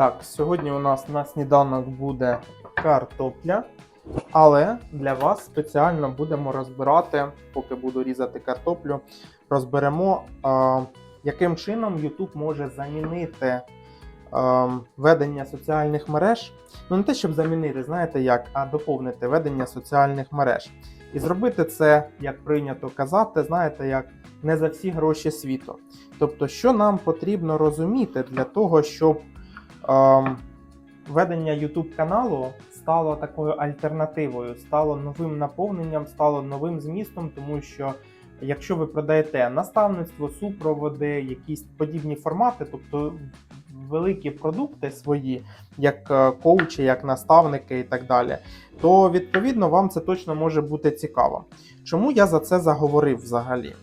Так, сьогодні у нас на сніданок буде картопля, але для вас спеціально будемо розбирати, поки буду різати картоплю, розберемо, а, яким чином YouTube може замінити а, ведення соціальних мереж. Ну, не те, щоб замінити, знаєте як, а доповнити ведення соціальних мереж. І зробити це, як прийнято казати, знаєте, як не за всі гроші світу. Тобто, що нам потрібно розуміти для того, щоб ведення YouTube каналу стало такою альтернативою, стало новим наповненням, стало новим змістом, тому що якщо ви продаєте наставництво, супроводи, якісь подібні формати, тобто великі продукти свої, як е, коучі, як наставники і так далі, то відповідно вам це точно може бути цікаво. Чому я за це заговорив взагалі?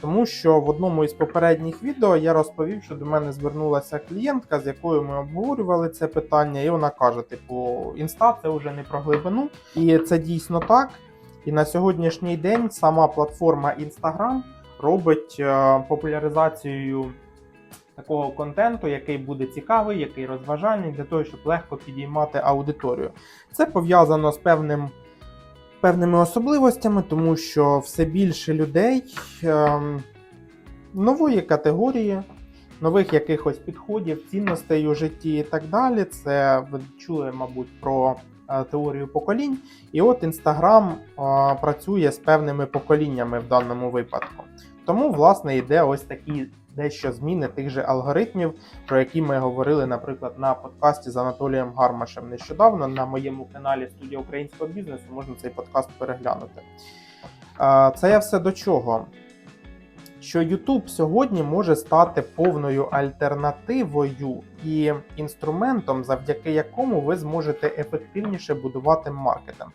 Тому що в одному із попередніх відео я розповів, що до мене звернулася клієнтка, з якою ми обговорювали це питання, і вона каже: типу, інста це вже не про глибину, і це дійсно так. І на сьогоднішній день сама платформа Instagram робить е, популяризацією такого контенту, який буде цікавий, який розважальний, для того, щоб легко підіймати аудиторію. Це пов'язано з певним певними особливостями, тому що все більше людей ем, нової категорії, нових якихось підходів, цінностей у житті і так далі. Це ви чули, мабуть, про е, теорію поколінь. І от Інстаграм е, працює з певними поколіннями в даному випадку. Тому, власне, йде ось такі дещо зміни тих же алгоритмів, про які ми говорили, наприклад, на подкасті з Анатолієм Гармашем нещодавно. На моєму каналі Студія українського бізнесу можна цей подкаст переглянути. Це я все до чого? Що YouTube сьогодні може стати повною альтернативою і інструментом, завдяки якому ви зможете ефективніше будувати маркетинг.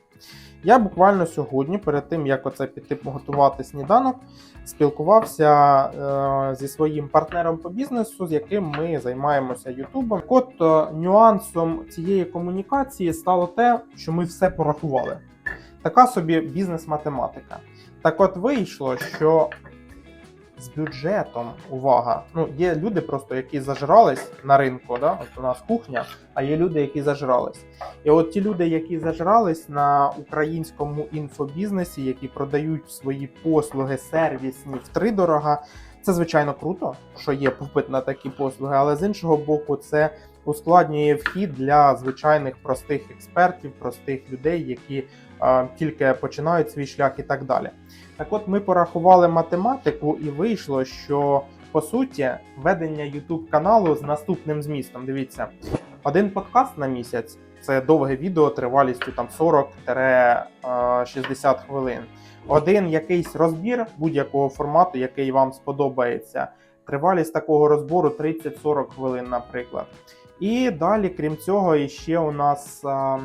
Я буквально сьогодні, перед тим як оце піти поготувати сніданок, спілкувався е, зі своїм партнером по бізнесу, з яким ми займаємося Ютубом. От е, нюансом цієї комунікації стало те, що ми все порахували. Така собі бізнес-математика. Так от вийшло, що з бюджетом, увага, ну є люди просто, які зажрались на ринку, да? от у нас кухня, а є люди, які зажрались. І от ті люди, які зажрались на українському інфобізнесі, які продають свої послуги сервісні втридорога, це звичайно круто, що є попит на такі послуги, але з іншого боку, це ускладнює вхід для звичайних простих експертів, простих людей, які тільки починають свій шлях і так далі. Так от ми порахували математику, і вийшло, що по суті ведення YouTube каналу з наступним змістом. Дивіться, один подкаст на місяць це довге відео тривалістю там 40-60 хвилин. Один якийсь розбір будь-якого формату, який вам сподобається. Тривалість такого розбору 30-40 хвилин, наприклад. І далі, крім цього, іще у нас а,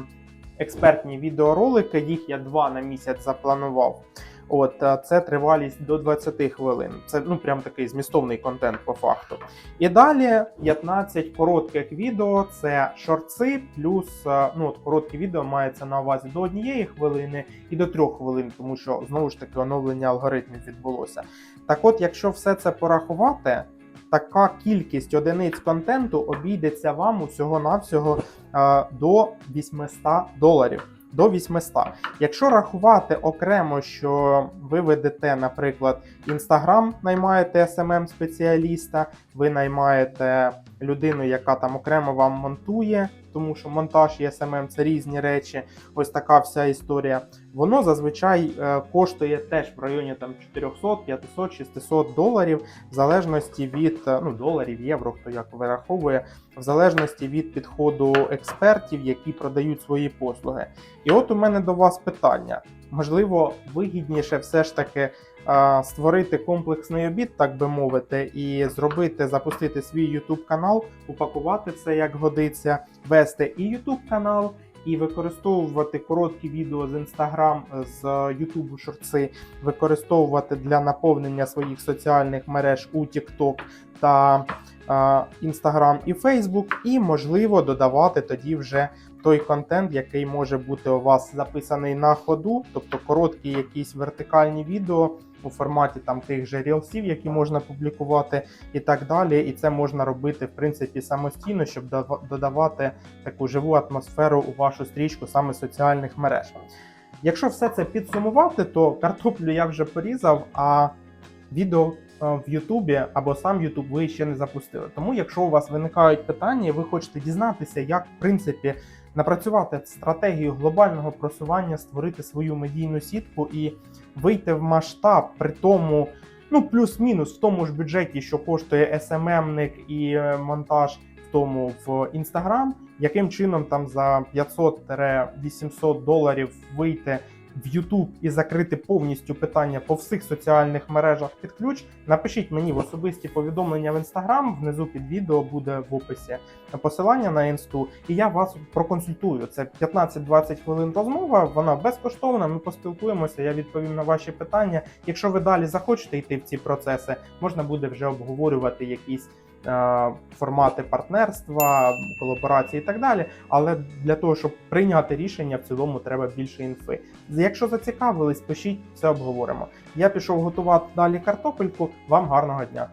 експертні відеоролики. Їх я два на місяць запланував. От це тривалість до 20 хвилин. Це ну прям такий змістовний контент по факту. І далі 15 коротких відео. Це шорти, плюс ну от короткі відео мається на увазі до однієї хвилини і до трьох хвилин, тому що знову ж таки оновлення алгоритмів відбулося. Так, от, якщо все це порахувати. Така кількість одиниць контенту обійдеться вам усього навсього е, до 800 доларів до 800. Якщо рахувати окремо, що ви ведете, наприклад, Instagram, наймаєте smm спеціаліста ви наймаєте людину, яка там окремо вам монтує, тому що монтаж і SMM – це різні речі. Ось така вся історія. Воно зазвичай е, коштує теж в районі там 400, 500, 600 доларів, в залежності від е, ну, доларів, євро, хто як вираховує, в залежності від підходу експертів, які продають свої послуги. І от у мене до вас питання. Можливо, вигідніше все ж таки створити комплексний обід, так би мовити, і зробити, запустити свій YouTube канал, упакувати це як годиться, вести і YouTube канал, і використовувати короткі відео з Instagram, з YouTube шорти, використовувати для наповнення своїх соціальних мереж у TikTok та Instagram і Facebook, і можливо додавати тоді вже той контент, який може бути у вас записаний на ходу, тобто короткі якісь вертикальні відео, у форматі там тих же рілсів, які можна публікувати, і так далі. І це можна робити в принципі самостійно, щоб додавати таку живу атмосферу у вашу стрічку саме соціальних мереж. Якщо все це підсумувати, то картоплю я вже порізав, а відео в Ютубі або сам Ютуб ви ще не запустили. Тому, якщо у вас виникають питання, ви хочете дізнатися, як в принципі напрацювати стратегію глобального просування, створити свою медійну сітку і вийти в масштаб при тому. Ну, плюс-мінус в тому ж бюджеті, що коштує SMM-ник і е, монтаж в тому в Instagram, яким чином там за 500-800 доларів вийти в YouTube і закрити повністю питання по всіх соціальних мережах під ключ. Напишіть мені в особисті повідомлення в Instagram, внизу під відео буде в описі посилання на інсту, і я вас проконсультую. Це 15-20 хвилин розмова. Вона безкоштовна. Ми поспілкуємося. Я відповім на ваші питання. Якщо ви далі захочете йти в ці процеси, можна буде вже обговорювати якісь. Е, Формати партнерства, колаборації і так далі. Але для того, щоб прийняти рішення, в цілому треба більше інфи. Якщо зацікавились, пишіть, все обговоримо. Я пішов готувати далі картопельку. Вам гарного дня!